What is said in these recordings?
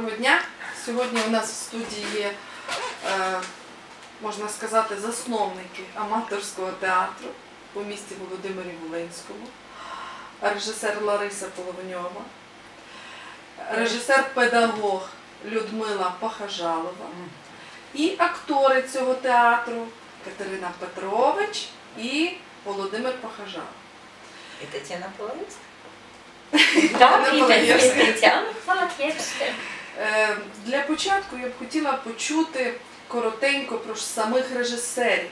Доброго дня. Сьогодні у нас в студії є, е, можна сказати, засновники аматорського театру у місті Володимирі Волинському, режисер Лариса Половньова, режисер-педагог Людмила Пахажалова і актори цього театру Катерина Петрович і Володимир Пахажалов. І Тетяна Половецька. Так, і Тетяна Полов'ярська. Е, Для початку я б хотіла почути коротенько про самих режисерів,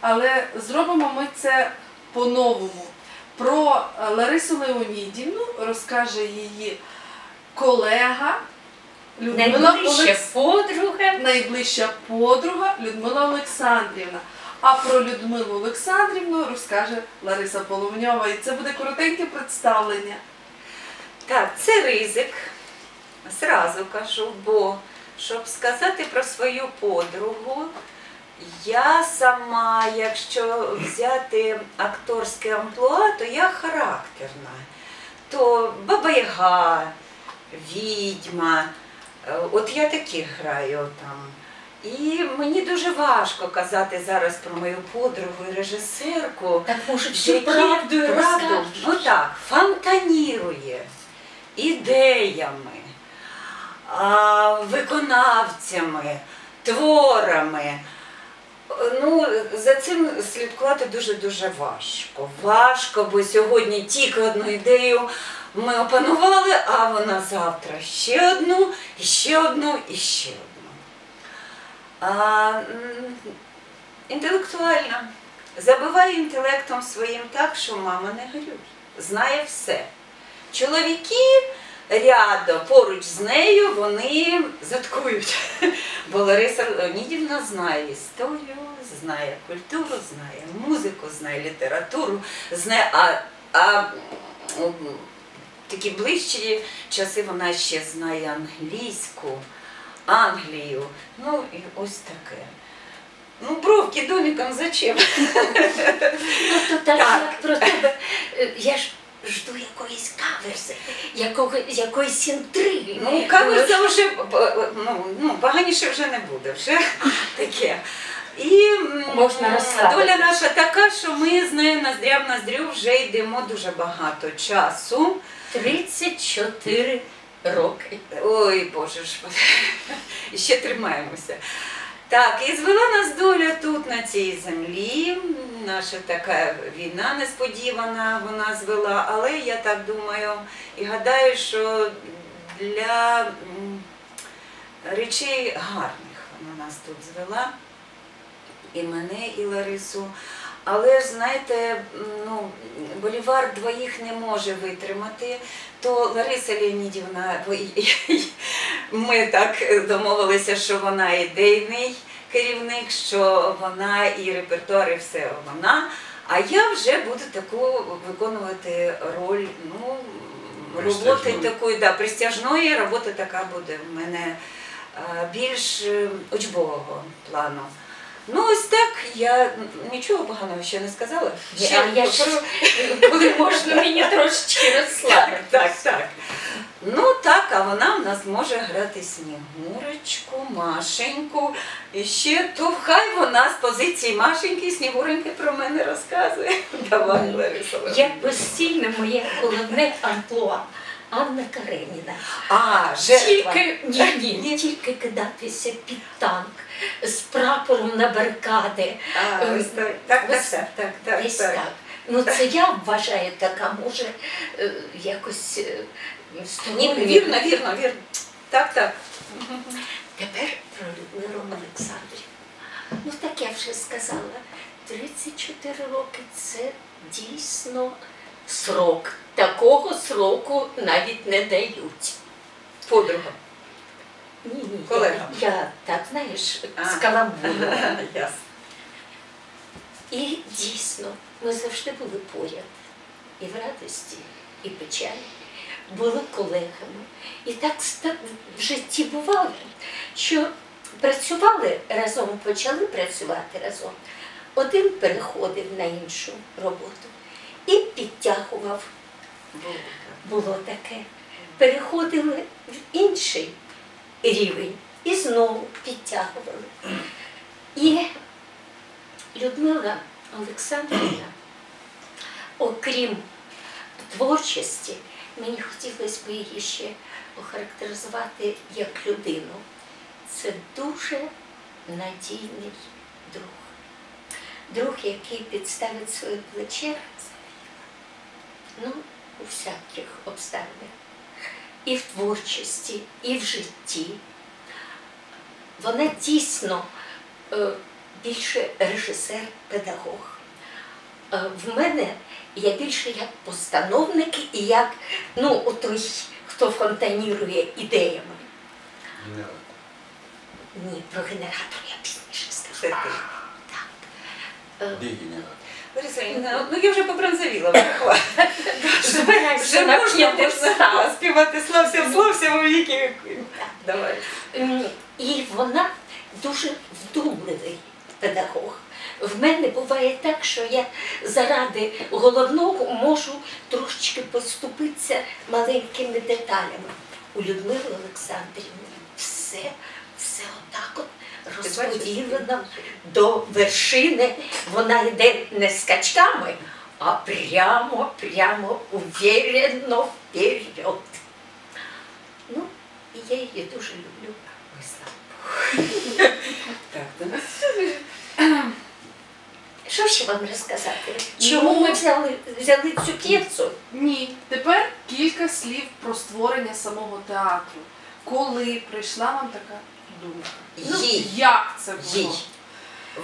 але зробимо ми це по-новому. Про Ларису Леонідівну розкаже її колега Людмила Найближча Олекс... подруга. найближча подруга Людмила Олександрівна. А про Людмилу Олександрівну розкаже Лариса Половньова. І це буде коротеньке представлення. Так, це ризик. Зразу кажу, бо щоб сказати про свою подругу, я сама, якщо взяти акторське амплуа, то я характерна. То Баба Яга, відьма. е, От я таких граю там. І мені дуже важко казати зараз про мою подругу і режисерку. Так може всю правду і ну так, фонтанірує ідеями, виконавцями, творами. Ну, за цим слідкувати дуже-дуже важко. Важко, бо сьогодні тільки одну ідею ми опанували, а вона завтра ще одну, і ще одну, і ще одну. А, м, інтелектуальна. Забиває інтелектом своїм так, що мама не горює. Знає все. Чоловіки рядом поруч з нею вони заткують. Бо Лариса Леонідівна знає історію, знає культуру, знає музику, знає літературу, знає, а, а такі ближчі часи вона ще знає англійську, Англію. Ну і ось таке. Ну, бровки домиком зачем? Ну то так, Так. як про тебе. Я ж жду якоїсь каверси, якого, якоїсь інтриги. Ну, кавер вже б- ну, ну, поганіше вже не буде, вже таке. І Можна доля наша така, що ми з нею ноздря в ноздрю вже йдемо дуже багато часу. 34 роки. Ой, Боже ж, ще тримаємося. Так, і звела нас доля тут, на цій землі. Наша така війна несподівана вона звела, але я так думаю і гадаю, що для речей гарних вона нас тут звела, і мене, і Ларису. Але ж знаєте, ну, Болівар двоїх не може витримати, то Лариса Леонідівна, ми так домовилися, що вона ідейний керівник, що вона і репертуар, і все вона. А я вже буду таку виконувати роль, ну, роботи такої, да, пристяжної робота така буде в мене е, більш е, учбового плану. Ну, ось так, я нічого поганого ще не сказала. Ще А я ще, коли можна мені трошечки розслабити. так, так. Ну так, а вона в нас може грати Снігурочку, Машеньку. І ще то хай вона з позиції Машеньки і Снігуреньки про мене розказує. Давай, Лариса. Як постійне моє головне амплуа. Анна Кареніна. А, жертва. Тільки ні, ні, тільки кидатися під танк з прапором на барикади. А, ось так, так, так, так, так, так, Десь так. так. Ну це я вважаю така, може е, якось е, Ні, столові. вірно, вірно, вірно. Так, так. Тепер про Людмилу Олександрівну. Ну так я вже сказала. 34 роки це дійсно срок. Такого сроку навіть не дають. Подруга. Ні, ні, Колега. Я, я так знаєш, скаламбурила. Ясно. І дійсно, ми завжди були поряд. І в радості, і печалі. Були колегами. І так в житті бувало, що працювали разом, почали працювати разом. Один переходив на іншу роботу і підтягував. Було. Таке. Переходили в інший рівень і знову підтягували. І Людмила Олександрівна, окрім творчості, мені хотілося б її ще охарактеризувати як людину. Це дуже надійний друг. Друг, який підставить своє плече, ну, у всяких обставинах. І в творчості, і в житті. Вона дійсно е, більше режисер-педагог. Е, в мене я більше як постановник і як ну, той, хто фонтанірує ідеями. Ні, про генератор я пізніше скажу. Так. Е, Де генератор? Лариса ну я вже побронзовіла, вже можна п'єдестал. співати слався, слався у віки. Давай. І вона дуже вдумливий педагог. В мене буває так, що я заради головного можу трошечки поступитися маленькими деталями. У Людмили Олександрівни все, все отак от розподілено до вершини. Вона йде не скачками, а прямо, прямо уверенно вперед. Ну, і я її дуже люблю. Ой, слава Богу. Що ще вам розказати? Чому ми взяли, взяли цю п'єцу? Ні. Тепер кілька слів про створення самого театру. Коли прийшла вам така думка? Ну, Їй. Як це було? Їй.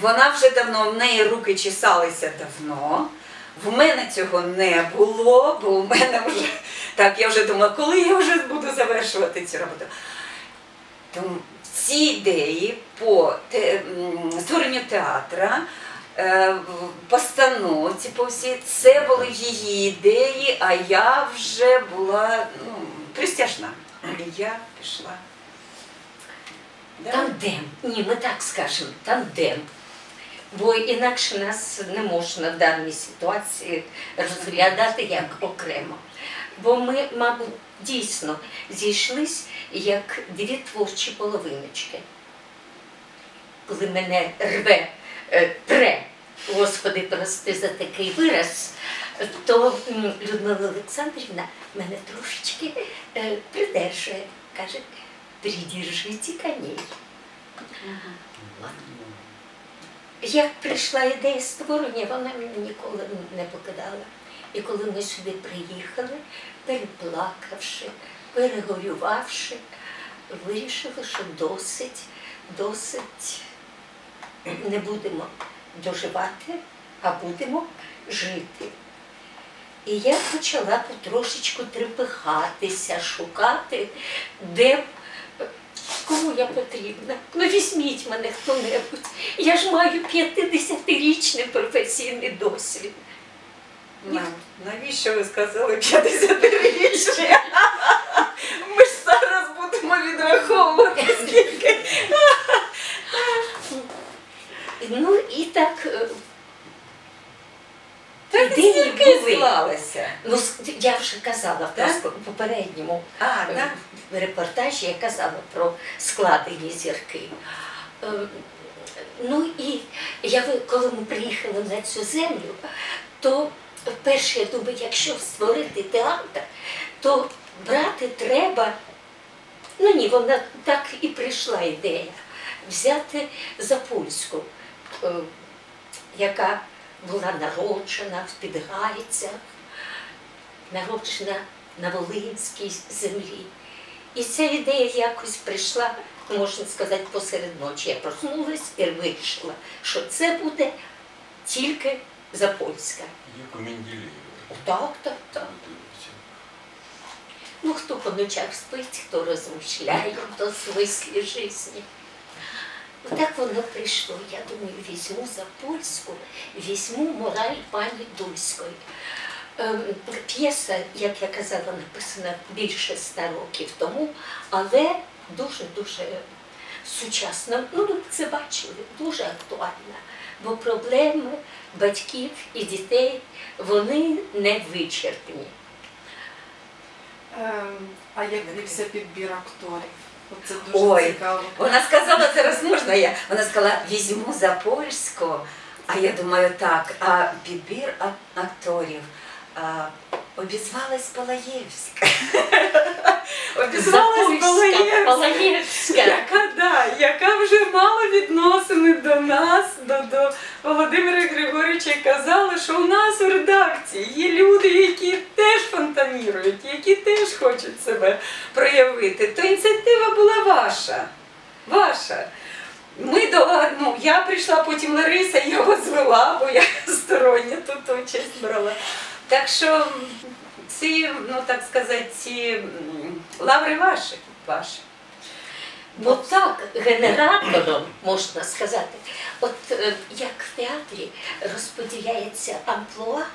Вона вже давно, в неї руки чесалися давно. В мене цього не було, бо у мене вже так, я вже думала, коли я вже буду завершувати цю роботу. Тому ці ідеї по те, м, створенню театра, е, в постановці по всій, це були її ідеї, а я вже була ну, пристяжна. І я пішла. Тандем. Ні, ми так скажемо, тандем. Бо інакше нас не можна в даній ситуації розглядати як окремо. Бо ми, мабуть, дійсно зійшлись як дві творчі половиночки. Коли мене рве, е, тре, Господи, прости за такий вираз, то Людмила Олександрівна мене трошечки е, придержує, каже, придержите коней. Як прийшла ідея створення, вона мене ніколи не покидала. І коли ми сюди приїхали, переплакавши, перегорювавши, вирішили, що досить, досить не будемо доживати, а будемо жити. І я почала потрошечку трепихатися, шукати, де Кому я потрібна? Ну візьміть мене хто-небудь. Я ж маю 50-річний професійний досвід. Мам, навіщо ви сказали 50-річні? Ми ж зараз будемо відраховувати скільки. Ну і так Так ідеї стільки були. Ну, я вже казала в попередньому А, е, репортажі, я казала про складені зірки. Е, Ну і я, коли ми приїхали на цю землю, то перше я думаю, якщо створити театр, то брати треба. Ну ні, вона так і прийшла ідея взяти Запольську, е, яка була народжена в Підгайцях, народжена на Волинській землі. І ця ідея якось прийшла, можна сказати, посеред ночі. Я проснулась і вирішила, що це буде тільки Запольська. Як у Менделєєва. Так, так, так. Ну, хто по ночах спить, хто розмишляє до смислі житті. Отак воно прийшло. Я думаю, візьму за польську, візьму мораль пані Дульської. Ем, П'єса, як я казала, написана більше ста років тому, але дуже-дуже сучасна. Ну, ви це бачили, дуже актуальна. Бо проблеми батьків і дітей вони не вичерпні. Ем, а як вівся підбір акторів? Оце дуже Ой. цікаво. Вона сказала, зараз можна я. Вона сказала, візьму за польську. А я думаю, так, а підбір акторів. А, обізвалась Балаєвська. Обізвалась Запольська, Балаєвська. Палагєвська. Яка, да, яка вже мала відносини до нас, до, до Володимира Григоровича, і казала, що у нас у редакції є люди, які теж фонтанірують, які теж хочуть себе проявити. То ініціатива була ваша. Ваша. Ми до ну, я прийшла, потім Лариса, я його звела, бо я стороння тут участь брала. Так що ці, ну так сказати, ці лаври ваші. ваші. Бо так, генератором можна сказати, от е, як в театрі розподіляється амплуа,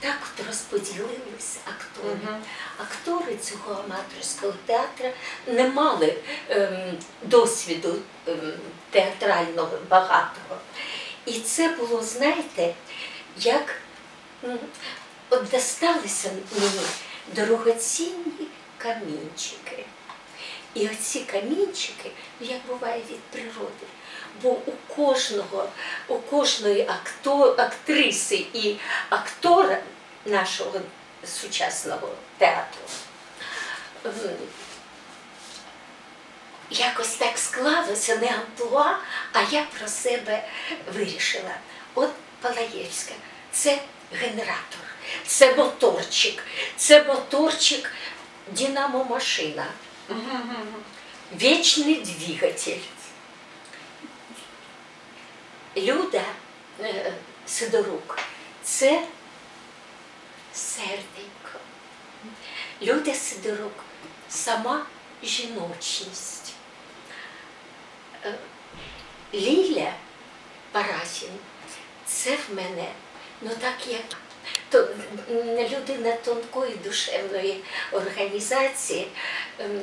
так от розподілилися актори. Мгм. Актори цього аматорського театру не мали ем, досвіду ем, театрального багатого. І це було, знаєте, як от досталися мені дорогоцінні камінчики. І оці камінчики, ну як буває від природи, бо у кожного, у кожної акто, актриси і актора нашого сучасного театру якось так склалося не амплуа, а я про себе вирішила. От Палаєвська це генератор, це моторчик, це моторчик динамомашина. Вечный двигатель. Люда е, Сидорук це серденько. Люда Сидорук сама жіночність. Е, Ліля Парасін це в мене, ну так як то людина тонкої душевної організації, ем,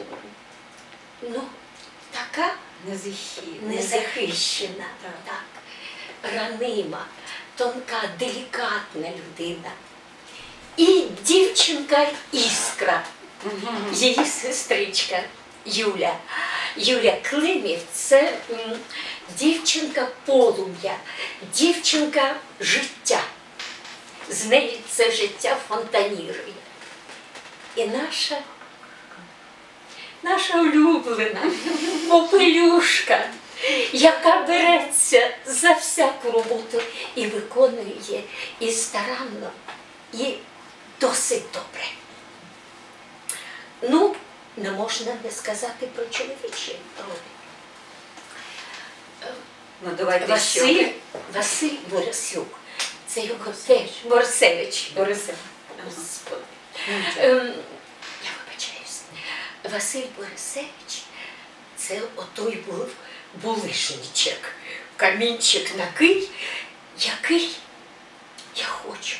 ну, така незахищена, так, ранима, тонка, делікатна людина. І дівчинка іскра, її сестричка Юля. Юля Климів це дівчинка полум'я, дівчинка життя. З неї це життя фонтанірує. І наша, наша улюблена попелюшка, яка береться за всяку роботу і виконує і старанно, і досить добре. Ну, не можна не сказати про чоловічі ролі. Ну давайте Василь. Василь Борисюк, це його теж Борисевич. Борисе. Господи. Ем, я вибачаюсь. Василь Борисевич це отой був булишничок. Камінчик такий, який я хочу.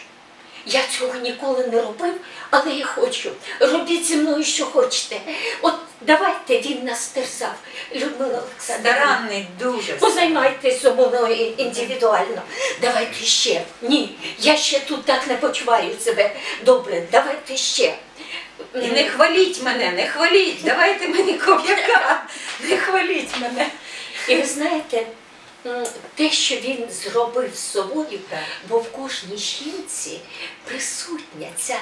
Я цього ніколи не робив, але я хочу. Робіть зі мною, що хочете. От давайте він нас терзав. Людмила Олександрівна. Старанний дуже. Позаймайтесь зі мною індивідуально. Давайте ще. Ні, я ще тут так не почуваю себе. Добре, давайте ще. І не хваліть мене, не хваліть. Давайте мені коп'яка. Не хваліть мене. І ви знаєте, м, те, що він зробив з собою, бо в кожній жінці присутня ця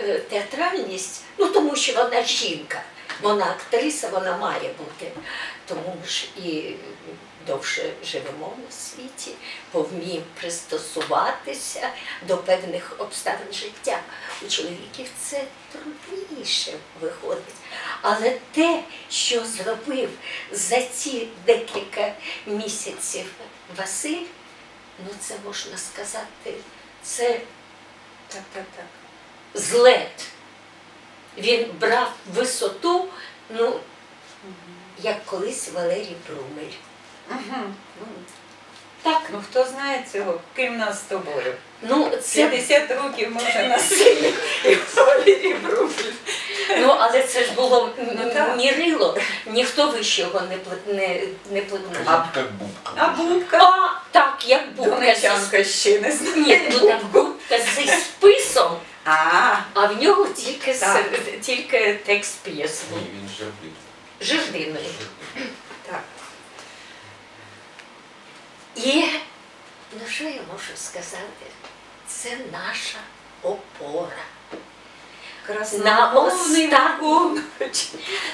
е, театральність, ну тому що вона жінка, вона актриса, вона має бути. Тому ж і довше живемо на світі, повміємо пристосуватися до певних обставин життя. У чоловіків це трудніше виходить. Але те, що зробив за ці декілька місяців Василь, ну це можна сказати, це Так, так, так. злет. Він брав висоту, ну, як колись Валерій Брумель. Так, Ну хто знає цього, крім нас з тобою. ну це 50 років може на і Валерій Брумель. ну, але це ж було Ну, мірило, ніхто вищого не пли- не, не. А как бубка. А Бубка? А, так, як бубка. Донечанка ще не знає. Ні, ну так бубка зі А, а в нього тільки, с- тільки текст п'єси. Ні, він жартує. жердиною. Так. І ну що я можу сказати? Це наша опора. Красномовний оста- виконувач.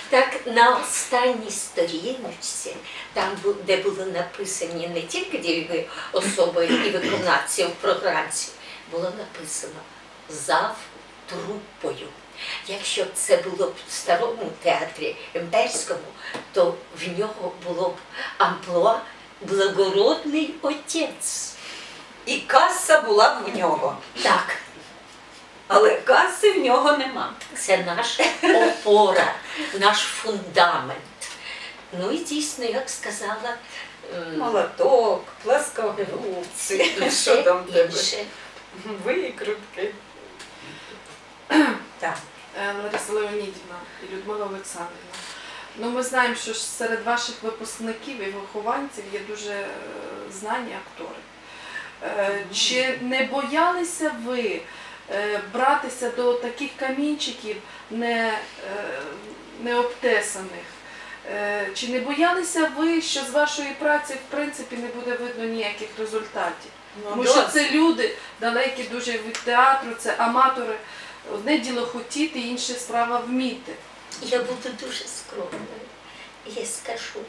Так на останній сторіночці, там бу- де були написані не тільки дієві особи і виконавці в програмці, було написано зав трупою. Якщо б це було б в старому театрі імперському, то в нього було б амплуа благородний отець. І каса була б в нього. Так, Але каси в нього нема. Це наша опора, наш фундамент. Ну і дійсно, як сказала, Молоток, пласкогубці, що там тебе? Викрутки. Так. Е, Лариса Леонідівна і Людмила Олександрівна. Ну, ми знаємо, що серед ваших випускників і вихованців є дуже е, знані актори. Е, Чи не боялися ви братися до таких камінчиків не, необтесаних? Чи не боялися ви, що з вашої праці в принципі не буде видно ніяких результатів? Тому що це люди далекі дуже від театру, це аматори. Одне діло хотіти, інше справа вміти. Я буду дуже скромною. Я скажу,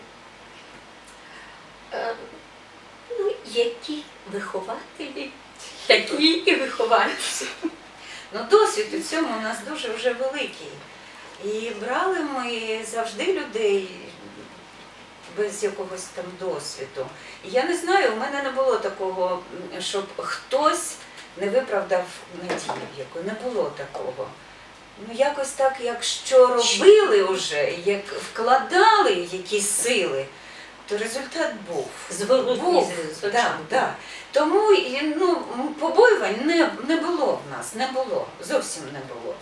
е, ну, які вихователі, такі і вихованці. Ну, досвід у цьому у нас дуже вже великий. І брали ми завжди людей без якогось там досвіду. І я не знаю, у мене не було такого, щоб хтось не виправдав надію, яку не було такого. Ну, якось так, якщо робили вже, як вкладали якісь сили, то результат був. Зворотній Був, да, да. Тому ну, побоювань не, не було в нас, не було, зовсім не було.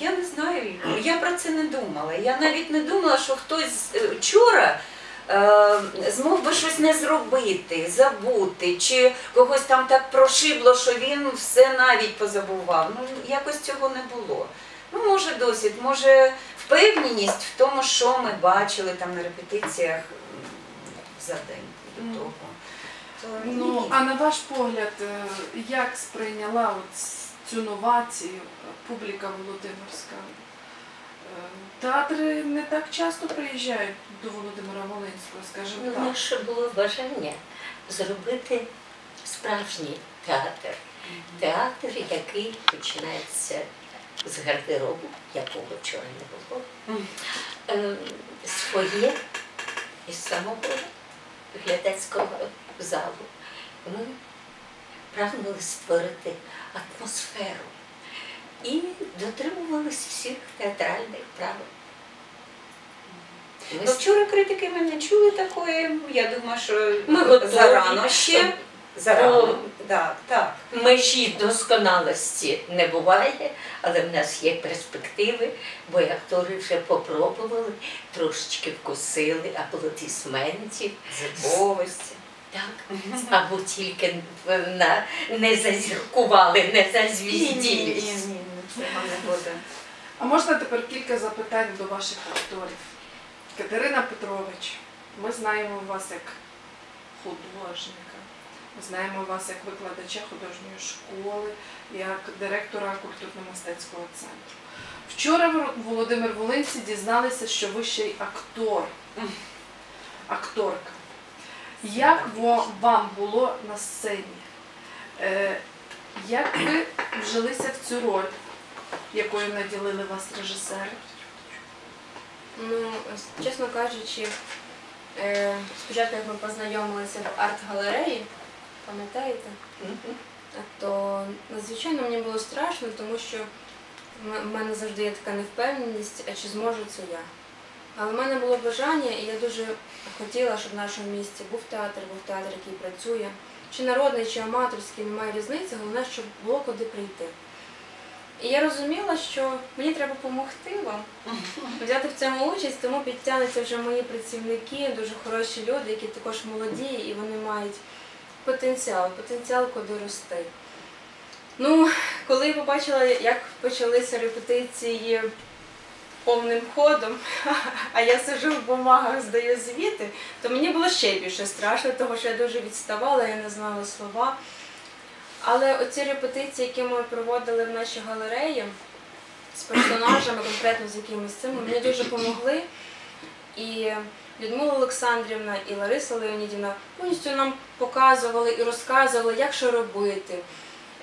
Я не знаю, я про це не думала. Я навіть не думала, що хтось е, вчора змог би щось не зробити, забути, чи когось там так прошибло, що він все навіть позабував. Ну, якось цього не було. Ну, може, досвід, може, впевненість в тому, що ми бачили там на репетиціях за день Ну, до того. То Ну, а на ваш погляд, е, як сприйняла от цю новацію публіка Володимирська? Е, Театри не так часто приїжджають до Володимира Волинського, скажімо Ну, так. наше було бажання зробити справжній театр. Театр, який починається з гардеробу, якого вчора не було, е, своє із самого глядацького залу. Ми прагнули створити атмосферу і дотримувались всіх театральних правил. Ми Ну, вчора критики ми не чули такої. Я думаю, що Ми готові. зарано ще. Зарано. Ну, Так, так. Межі досконалості не буває, але в нас є перспективи, бо актори вже попробували, трошечки вкусили аплодисментів. Зибовості. Так, або тільки на, не зазіркували, не Ні, зазвізділись. ні, цього не буде. А можна тепер кілька запитань до ваших акторів? Катерина Петрович, ми знаємо вас як художника, ми знаємо вас як викладача художньої школи, як директора культурно-мистецького центру. Вчора Володимир Волинці дізналися, що ви ще й актор, акторка. Як вам було на сцені? Е, Як ви вжилися в цю роль? якою наділили вас режисери? Ну, чесно кажучи, е, спочатку як ми познайомилися в арт-галереї, пам'ятаєте, то надзвичайно мені було страшно, тому що в мене завжди є така невпевненість, а чи зможу це я. Але в мене було бажання, і я дуже хотіла, щоб в нашому місті був театр, був театр, який працює. Чи народний, чи аматорський, немає різниці, головне, щоб було куди прийти. І я розуміла, що мені треба допомогти вам взяти в цьому участь, тому підтягнуться вже мої працівники, дуже хороші люди, які також молоді, і вони мають потенціал, потенціал куди рости. Ну, коли я побачила, як почалися репетиції повним ходом, а я сижу в бумагах, здаю звіти, то мені було ще більше страшно, тому що я дуже відставала, я не знала слова. Але оці репетиції, які ми проводили в нашій галереї з персонажами, конкретно з якимись цими, мені дуже допомогли. І Людмила Олександрівна і Лариса Леонідівна повністю нам показували і розказували, як що робити.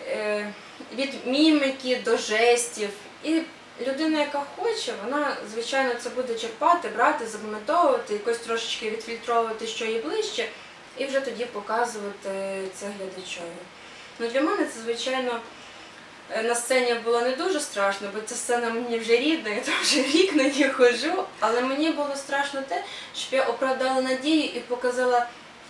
Е, Від міміки до жестів. І людина, яка хоче, вона, звичайно, це буде черпати, брати, запам'ятовувати, якось трошечки відфільтровувати, що їй ближче, і вже тоді показувати це глядачові. Ну, для мене це, звичайно, е, на сцені було не дуже страшно, бо ця сцена мені вже рідна, я там вже рік на ній ходжу. Але мені було страшно те, щоб я оправдала надію і показала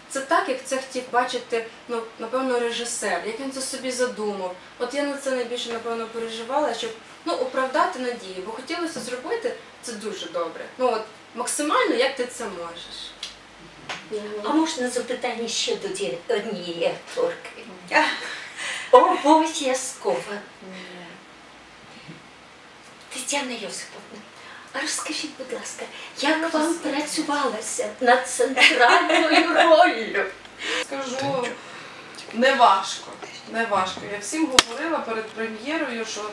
це так, як це хотів бачити, ну, напевно, режисер, як він це собі задумав. От я на це найбільше, напевно, переживала, щоб ну, оправдати надію, бо хотілося зробити це дуже добре. Ну от максимально, як ти це можеш. А можна запитання ще до однієї акторки? Обов'язково. Тетяна Йосиповна, а розкажіть, будь ласка, як вам працювалося над центральною роллю? Скажу, не важко. Не важко. Я всім говорила перед прем'єрою, що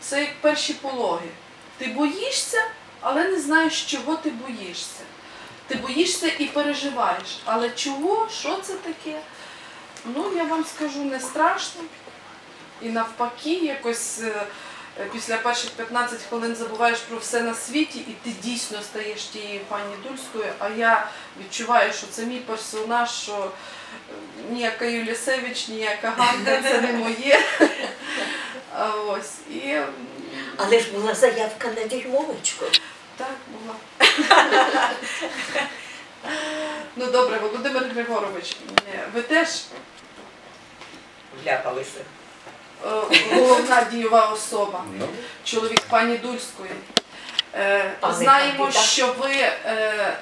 це як перші пологи. Ти боїшся, але не знаєш, чого ти боїшся. Ти боїшся і переживаєш. Але чого? Що це таке? Ну, я вам скажу, не страшно. І навпаки, якось е, після перших 15 хвилин забуваєш про все на світі, і ти дійсно стаєш тією пані Дульською. А я відчуваю, що це мій персонаж, що е, ніяка Юлісевич, ніяка Ганна, це не моє. Ось. І Але ж була заявка на дюймовочку. Так була. Ну добре, Володимир Григорович, ви теж Вляпалися. е, головна дієва особа. Ну, чоловік пані Дульської. Е, знаємо, що ви е,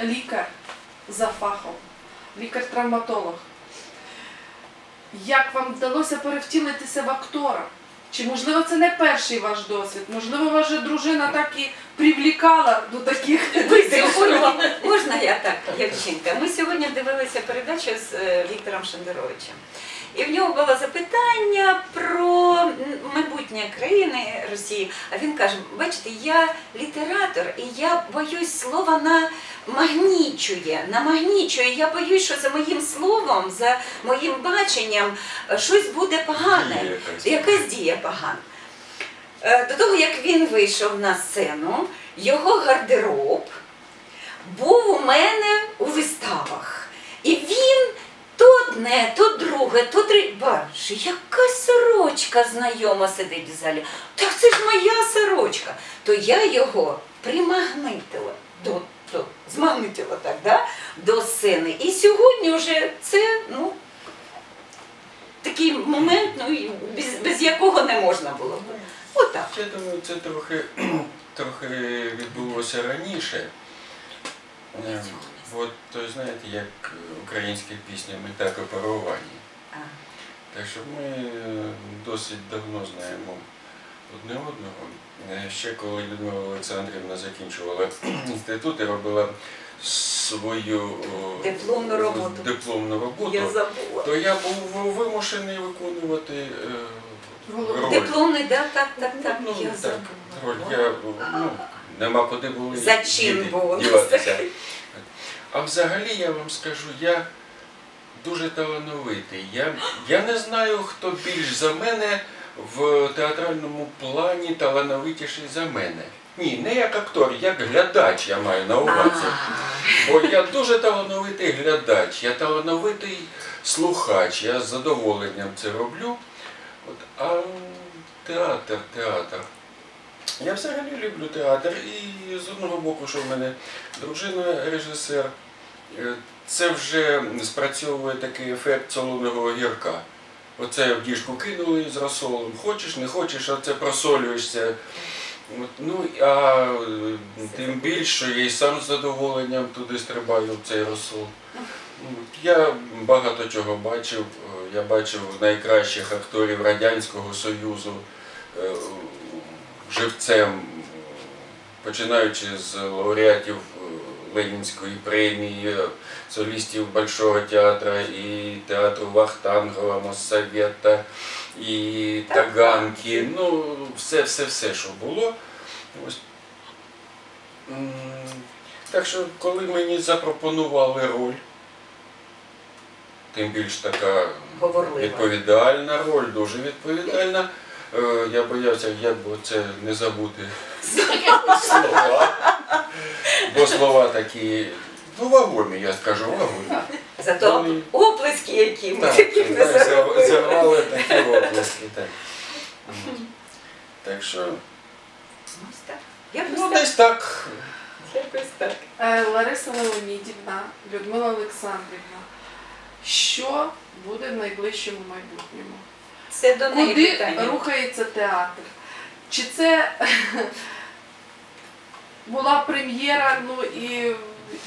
лікар за фахом, лікар-травматолог. Як вам вдалося перевтілитися в актора? Чи можливо це не перший ваш досвід? Можливо, ваша дружина так і привлікала до таких видів? Сьогодні, можна я так, як? Ми сьогодні дивилися передачу з е, Віктором Шендеровичем. І в нього було запитання майбутнє країни Росії. А він каже: бачите, я літератор, і я боюсь слова намагнічує, намагнічує. Я боюсь, що за моїм словом, за моїм баченням е, щось буде погане якась. дія погана. Е, До того, як він вийшов на сцену, його гардероб був у мене у виставах. І він одне, то друге, то три. Бачиш, яка сорочка знайома сидить в залі. Так це ж моя сорочка. То я його примагнитила до, до змагнитила так, да? до сцени. І сьогодні вже це, ну, такий момент, ну, без, без якого не можна було. Отак. Я думаю, це трохи, трохи відбулося раніше. От то знаєте, як українська пісня ми так і Так що ми е, досить давно знаємо одне одного. Е, Ще коли Людмила Олександрівна закінчувала інститут і робила свою Дипломну роботу. дипломну роботу, Я забула. то я був вимушений виконувати е, роль. Дипломний, да, так, так, так. Ну, я так, забула. роль. Я, ну, нема куди було Зачин було. А взагалі я вам скажу, я дуже талановитий. Я, я не знаю, хто більш за мене в театральному плані талановитіший за мене. Ні, не як актор, як глядач я маю на увазі. Бо я дуже талановитий глядач, я талановитий слухач, я з задоволенням це роблю. От, а театр, театр. Я взагалі люблю театр. І з одного боку, що в мене дружина режисер, е, це вже спрацьовує такий ефект солоного огірка. Оце в діжку кинули з розсолом. Хочеш, не хочеш, а це просолюєшся. Ну, а е, тим більше, я і сам з задоволенням туди стрибаю в цей розсол. Ну, Я багато чого бачив. Е, Я бачив найкращих акторів Радянського Союзу живцем. починаючи з лауреатів е, Ленінської премії, солістів Большого театру і театру Вахтангова, Моссовета, і Таганки. Ну, все, все, все, що було. Ось. Так що, коли мені запропонували роль, тим більш така відповідальна роль, дуже відповідальна. Е, Я боявся, як би це не забути слова. Бо слова такі, ну вагомі, я скажу, вагомі. Зато і- оплески, які ми Так, таких не так, заробили. зірвали такі оплески. Так. Так що, Ось так. Якось ну так. десь так. Якось так. Е, Лариса Леонідівна, Людмила Олександрівна, що буде в найближчому майбутньому? Це до неї Куди питання. рухається театр? Чи це була прем'єра, ну і,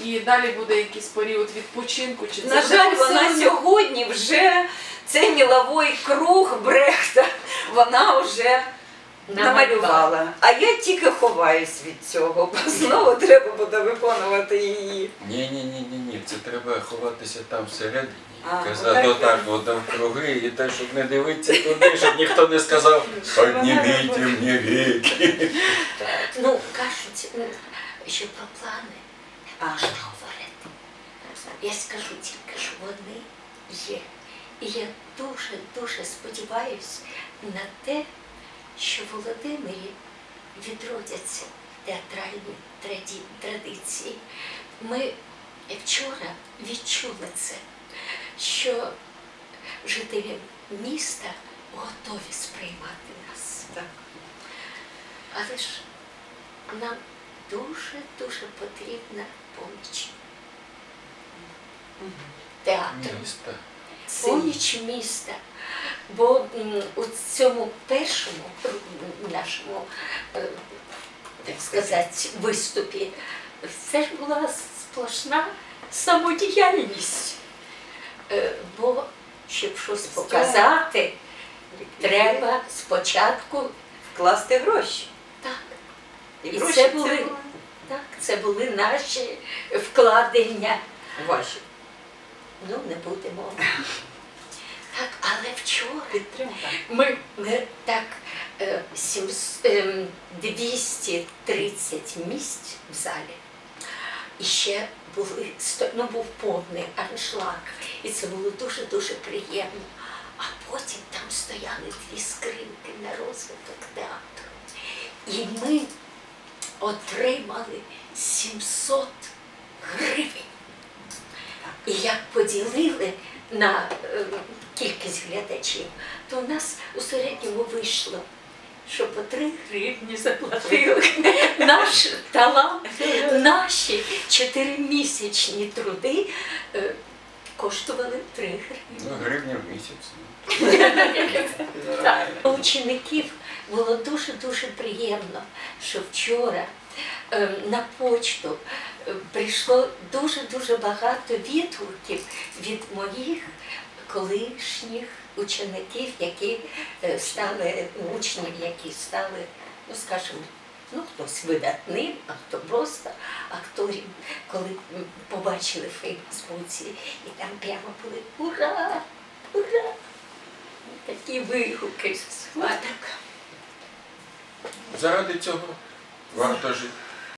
і далі буде якийсь період відпочинку? Чи це На жаль, вона сьогодні вже цей міловий круг Брехта, вона вже намалювала. А я тільки ховаюсь від цього, бо знову треба буде виконувати її. Ні, ні, ні, ні, ні. Це треба ховатися там всередині. А, Казати отак. от навкруги, і те, щоб не дивитися туди, щоб ніхто не сказав, підніміть мені віки. Ну, кажуть, що про плани не можна говорити. Я скажу тільки, що вони є. І я дуже-дуже сподіваюся на те, що в Володимирі відродяться театральні традиції. Ми вчора відчули це, що жителі міста готові сприймати нас. Так. Але ж нам дуже-дуже потрібна поміч театру. Міста. Поміч міста. Бо у цьому першому нашому, е, так сказати, виступі це ж була сплошна самодіяльність. Е, Бо щоб щось показати, треба спочатку Вкласти гроші. так. І, І гроші це були- були Так, це були наші вкладення. ваші. Ну, не будемо. Так, але вчора Підтримка. ми, ми так е, ем, 230 місць в залі. І ще були ну, був повний аншлаг. І це було дуже-дуже приємно. А потім там стояли дві скринки на розвиток театру. І ми отримали 700 гривень. І як поділили на е, кількість глядачів, то у нас у середньому вийшло, що по 3 гривні заплатили наш талант, наші чотиримісячні труди е, коштували 3 гривні. Ну, гривня в місяць. Так. Учеників було дуже-дуже приємно, що вчора е, на почту е, прийшло дуже-дуже багато відгуків від моїх колишніх учеників, які е, стали учнів, які стали, ну скажімо, ну хтось видатним, а хто просто акторів, коли побачили Фейсбуці, і там прямо були ура! Ура! Такі вигуки. Отак. Заради цього варто жити.